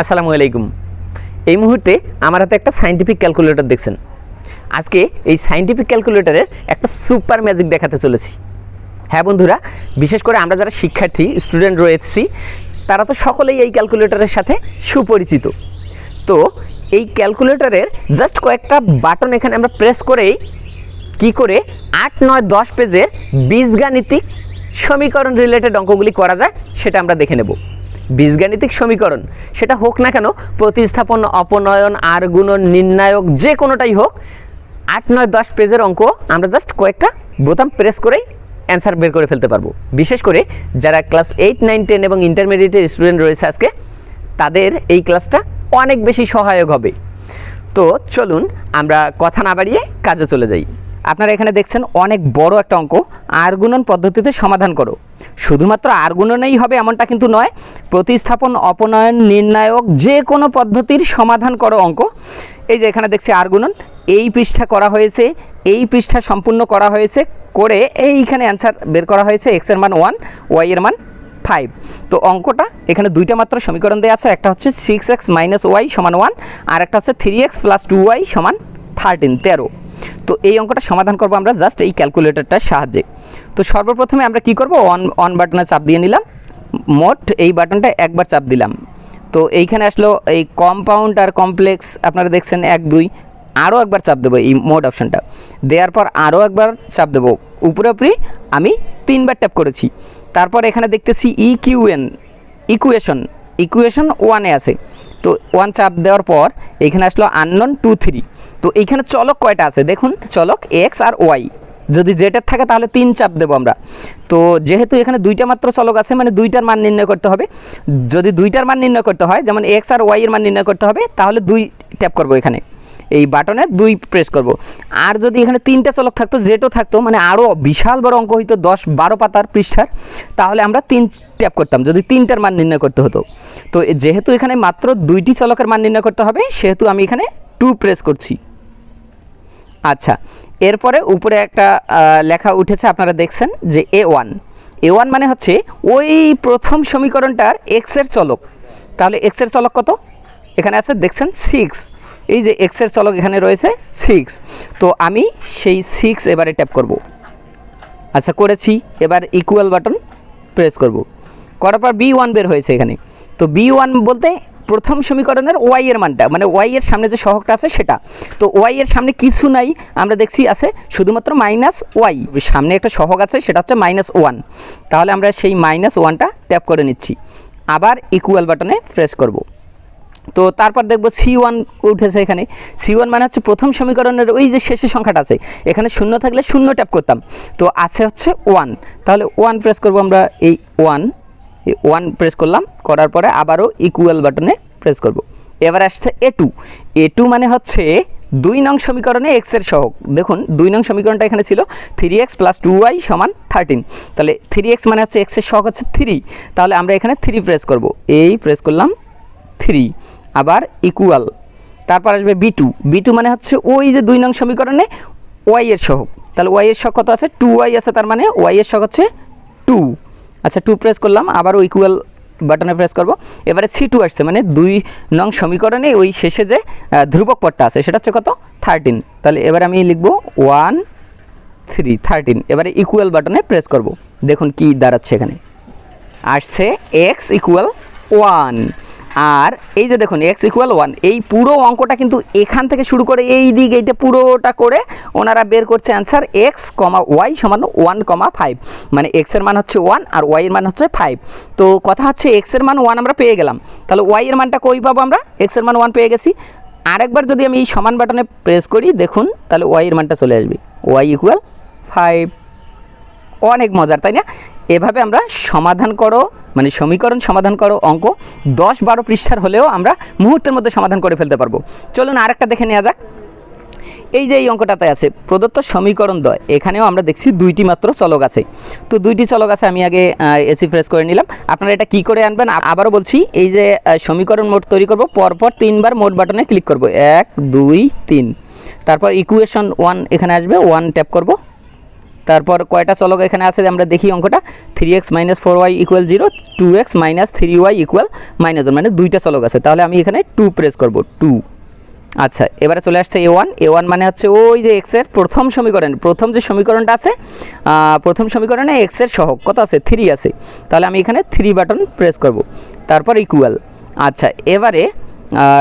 আসসালামু আলাইকুম। এই মুহূর্তে আমার হাতে একটা সাইন্টিফিক ক্যালকুলেটর দেখছেন। আজকে এই সাইন্টিফিক ক্যালকুলেটরের একটা সুপার ম্যাজিক দেখাতে চলেছি। হ্যাঁ বন্ধুরা, বিশেষ করে আমরা যারা শিক্ষার্থী স্টুডেন্ট রয়েছি, তারা তো সকলেই এই ক্যালকুলেটরের সাথে সুপরিচিত। তো এই ক্যালকুলেটরের জাস্ট কয়েকটা বাটন এখানে আমরা প্রেস করেই কি করে আট, নয়, দশ পেজের বীজগাণিতিক সমীকরণ রিলেটেড অঙ্কগুলি করা যায়, সেটা আমরা দেখে নেব। বীজগাণিতিক সমীকরণ। সেটা হোক না কেন, প্রতিস্থাপন, অপনয়ন, আর গুণন, নির্ণায়ক, যে কোনোটাই হোক, আট, নয়, দশ পেজের অঙ্ক আমরা জাস্ট কয়েকটা বোতাম প্রেস করেই অ্যান্সার বের করে ফেলতে পারব। বিশেষ করে যারা ক্লাস এইট নাইন টেন এবং ইন্টারমিডিয়েটের স্টুডেন্ট রয়েছে আজকে, তাদের এই ক্লাসটা অনেক বেশি সহায়ক হবে। তো চলুন, আমরা কথা না বাড়িয়ে কাজে চলে যাই। আপনারা এখানে দেখছেন অনেক বড় একটা অঙ্ক। আর গুণন পদ্ধতিতে সমাধান করো। শুধুমাত্র আর গুণনেই হবে এমনটা কিন্তু নয়। প্রতিস্থাপন, অপনয়ন, নির্ণায়ক যে কোনো পদ্ধতির সমাধান করো অঙ্ক। এই যে এখানে দেখছি আর গুণন এই পৃষ্ঠা করা হয়েছে, এই পৃষ্ঠা সম্পূর্ণ করা হয়েছে করে এইখানে অ্যান্সার বের করা হয়েছে এক্সের মান ওয়ান ওয়াই এর মান ফাইভ তো অঙ্কটা এখানে দুইটা মাত্র সমীকরণ দেওয়া আছে, একটা হচ্ছে সিক্স এক্স মাইনাস ওয়াই সমান ওয়ান আর একটা হচ্ছে three x plus two y সমান থার্টিন তেরো। তো এই অঙ্কটা সমাধান করব আমরা জাস্ট এই ক্যালকুলেটরটার সাহায্যে। তো সর্বপ্রথমে আমরা কি করব? অন অন বাটনে চাপ দিয়ে নিলাম। মোট এই বাটনটা একবার চাপ দিলাম। তো এইখানে আসলো এই কম্পাউন্ড আর কমপ্লেক্স আপনারা দেখছেন এক, দুই, আরও একবার চাপ দেবো এই মোড অপশানটা দেওয়ার পর আরও একবার চাপ দেবো। উপরে উপরি আমি তিনবার ট্যাপ করেছি। তারপর এখানে দেখতেছি ই কিউএন ইকুয়েশন ইকুয়েশন ওয়ানে আছে। তো ওয়ান চাপ দেওয়ার পর এখানে আসলো আননন টু থ্রি তো এইখানে চলক কয়টা আছে? দেখুন, চলক এক্স আর ওয়াই। যদি জেটের থাকে তাহলে তিন চাপ দেবো আমরা। তো যেহেতু এখানে দুইটা মাত্র চলক আছে মানে দুইটার মান নির্ণয় করতে হবে। যদি দুইটার মান নির্ণয় করতে হয়, যেমন এক্স আর ওয়াই এর মান নির্ণয় করতে হবে, তাহলে দুই ট্যাপ করব এখানে। এই বাটনে দুই প্রেস করব। আর যদি এখানে তিনটা চলক থাকতো, জেটও থাকতো মানে আরও বিশাল বড় অঙ্ক হইতো, দশ বারো পাতার পৃষ্ঠার, তাহলে আমরা তিন ট্যাপ করতাম, যদি তিনটার মান নির্ণয় করতে হতো। তো যেহেতু এখানে মাত্র দুইটি চলকের মান নির্ণয় করতে হবে, সেহেতু আমি এখানে টু প্রেস করছি। আচ্ছা এরপরে উপরে একটা লেখা উঠেছে, আপনারা দেখছেন যে এ ওয়ান এ ওয়ান মানে হচ্ছে ওই প্রথম সমীকরণটার এক্সের চলক। তাহলে এক্সের চলক কত? এখানে আছে, দেখছেন সিক্স এই যে এক্সের চলক এখানে রয়েছে সিক্স তো আমি সেই সিক্স এবারে ট্যাপ করব। আচ্ছা করেছি। এবার ইকুয়াল বাটন প্রেস করব। করার পর বি ওয়ান বের হয়েছে এখানে। তো বি ওয়ান বলতে প্রথম সমীকরণের ওয়াই এর মানটা মানে ওয়াই এর সামনে যে সহগটা আছে সেটা। তো ওয়াই এর সামনে কিছু নাই, আমরা দেখছি আছে শুধুমাত্র মাইনাস ওয়াই সামনে একটা সহগ আছে, সেটা হচ্ছে মাইনাস ওয়ান তাহলে আমরা সেই মাইনাস ওয়ানটা ট্যাপ করে নিচ্ছি। আবার ইকুয়াল বাটনে প্রেস করব। তো তারপর দেখব সি ওয়ান উঠেছে এখানে। সি ওয়ান মানে হচ্ছে প্রথম সমীকরণের ওই যে শেষের সংখ্যাটা আছে, এখানে শূন্য থাকলে শূন্য ট্যাপ করতাম। তো আছে হচ্ছে ওয়ান তাহলে ওয়ান প্রেস করব আমরা এই ওয়ান ওয়ান প্রেস করলাম, করার পরে আবারও ইকুয়াল বাটনে প্রেস করব। এবার আসছে এ টু এ টু মানে হচ্ছে দুই নং সমীকরণে এক্সের সহগ। দেখুন, দুই নং সমীকরণটা এখানে ছিল three x plus two y সমান থার্টিন তাহলে থ্রি এক্স মানে হচ্ছে এক্সের সহগ হচ্ছে থ্রি তাহলে আমরা এখানে থ্রি প্রেস করব। এই প্রেস করলাম থ্রি আবার ইকুয়াল তারপর আসবে বি টু বি টু মানে হচ্ছে ওই যে দুই নং সমীকরণে ওয়াই এর তাহলে ওয়াই এর কত আছে? টু ওয়াই আছে, তার মানে ওয়াই এর হচ্ছে টু আচ্ছা টু প্রেস করলাম আবারও ইকুয়াল বাটনে প্রেস করব। এবারে সি টু আসছে মানে দুই নং সমীকরণে ওই শেষে যে ধ্রুবক পদটা আছে, সেটা হচ্ছে কত? থার্টিন তাহলে এবারে আমি লিখব ওয়ান থ্রি থার্টিন এবারে ইকুয়াল বাটনে প্রেস করব। দেখুন কি দাঁড়াচ্ছে এখানে। আসছে এক্স ইকুয়াল ওয়ান আর এই যে দেখুন এক্স ইকুয়াল ওয়ান এই পুরো অঙ্কটা কিন্তু এখান থেকে শুরু করে এই দিক, এইটা পুরোটা করে ওনারা বের করছে অ্যান্সার এক্স কমা ওয়াই সমান ওয়ান কমা ফাইভ মানে এক্সের মান হচ্ছে ওয়ান আর ওয়াই এর মান হচ্ছে ফাইভ তো কথা হচ্ছে এক্সের মান ওয়ান আমরা পেয়ে গেলাম। তাহলে ওয়াই এর মানটা কই পাবো আমরা? এক্সের মান ওয়ান পেয়ে গেছি। আরেকবার যদি আমি এই সমান বাটনে প্রেস করি, দেখুন, তাহলে ওয়াই এর মানটা চলে আসবে। ওয়াই ইকুয়াল ফাইভ অনেক মজার, তাই না? এভাবে আমরা সমাধান করো মানে সমীকরণ সমাধান করো অঙ্ক দশ বারো পৃষ্ঠার হলেও আমরা মুহূর্তের মধ্যে সমাধান করে ফেলতে পারব। চলুন আরেকটা দেখে নেওয়া যাক। এই যে এই অঙ্কটাতে আছে, প্রদত্ত সমীকরণ দয়, এখানেও আমরা দেখছি দুইটি মাত্র চলক আছে। তো দুইটি চলক আছে, আমি আগে এসি ফ্রেস করে নিলাম। আপনারা এটা কি করে আনবেন? আবারও বলছি, এই যে সমীকরণ মোট তৈরি করব, পরপর তিনবার মোট বাটনে ক্লিক করব। এক, দুই, তিন। তারপর ইকুয়েশন ওয়ান এখানে আসবে ওয়ান ট্যাপ করব। তারপর কয়টা চলক এখানে আছে আমরা দেখি অঙ্কটা। Three x minus four y equal zero two x minus three y equal minus মানে দুইটা চলক আছে। তাহলে আমি এখানে টু প্রেস করব টু আচ্ছা এবারে চলে আসছে এ ওয়ান এ ওয়ান মানে হচ্ছে ওই যে এক্সের প্রথম সমীকরণ। প্রথম যে সমীকরণটা আছে প্রথম সমীকরণে এক্সের সহগ, কত আছে? থ্রি আছে। তাহলে আমি এখানে থ্রি বাটন প্রেস করব। তারপর ইকুয়াল আচ্ছা এবারে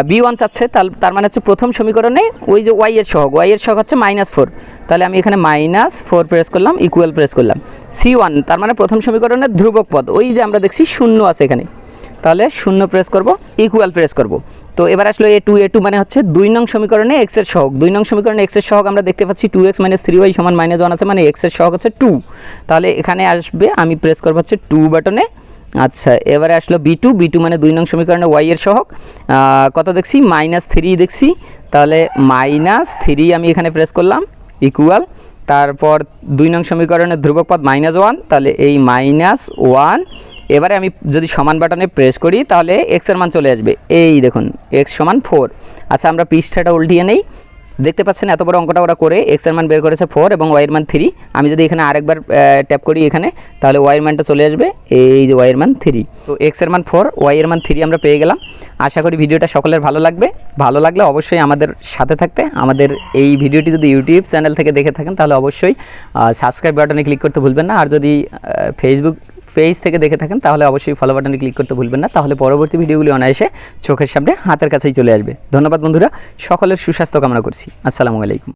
বি ওয়ান চাচ্ছে, তার- মানে হচ্ছে প্রথম সমীকরণে ওই যে ওয়াই এর সহগ ওয়াই এর সহগ হচ্ছে মাইনাস ফোর তাহলে আমি এখানে মাইনাস ফোর প্রেস করলাম ইকুয়াল প্রেস করলাম। সি ওয়ান তার মানে প্রথম সমীকরণের ধ্রুবক পদ, ওই যে আমরা দেখছি শূন্য আছে এখানে। তাহলে শূন্য প্রেস করব ইকুয়াল প্রেস করব। তো এবার আসলে এ টু এ টু মানে হচ্ছে দুই নং সমীকরণে এক্সের সহগ। দুই নং সমীকরণে এক্সের সহগ আমরা দেখতে পাচ্ছি two x minus three y সমান মাইনাস ওয়ান আছে মানে এক্সের সহগ হচ্ছে টু তাহলে এখানে আসবে, আমি প্রেস করব হচ্ছে টু বাটনে আচ্ছা এবারে আসলো বি টু বি টু মানে দুই নং সমীকরণে ওয়াই এর আহ, কত দেখছি? মাইনাস থ্রি দেখছি। তাহলে মাইনাস থ্রি আমি এখানে প্রেস করলাম ইকুয়াল তারপর দুই নং সমীকরণের ধ্রুবক পদ মাইনাস ওয়ান তাহলে এই মাইনাস ওয়ান এবারে আমি যদি সমান বাটনে প্রেস করি তাহলে এক্সের মান চলে আসবে। এই দেখুন এক্স সমান ফোর আচ্ছা আমরা পৃষ্ঠাটা উল্টিয়ে নেই। দেখতে পাচ্ছেন এত বড় অঙ্কটা ওরা করে এক্সের মান বের করেছে ফোর এবং ওয়াইয়ের মান থ্রি আমি যদি এখানে আরেকবার ট্যাপ করি এখানে, তাহলে ওয়াইয়ের মানটা চলে আসবে, এই যে ওয়াইয়ের মান থ্রি তো এক্সের মান ফোর ওয়াইয়ের মান থ্রি আমরা পেয়ে গেলাম। আশা করি ভিডিওটা সকলের ভালো লাগবে। ভালো লাগলে অবশ্যই আমাদের সাথে থাকতে। আমাদের এই ভিডিওটি যদি ইউটিউব চ্যানেল থেকে দেখে থাকেন, তাহলে অবশ্যই সাবস্ক্রাইব বাটনে ক্লিক করতে ভুলবেন না। আর যদি ফেসবুক পেজ থেকে দেখে থাকেন, তাহলে অবশ্যই ফলো বাটনে ক্লিক করতে ভুলবেন না। তাহলে পরবর্তী ভিডিওগুলি অনায়াসে চোখের সামনে হাতের কাছেই চলে আসবে। ধন্যবাদ বন্ধুরা, সকলের সুস্বাস্থ্য কামনা করছি। আসসালামু আলাইকুম।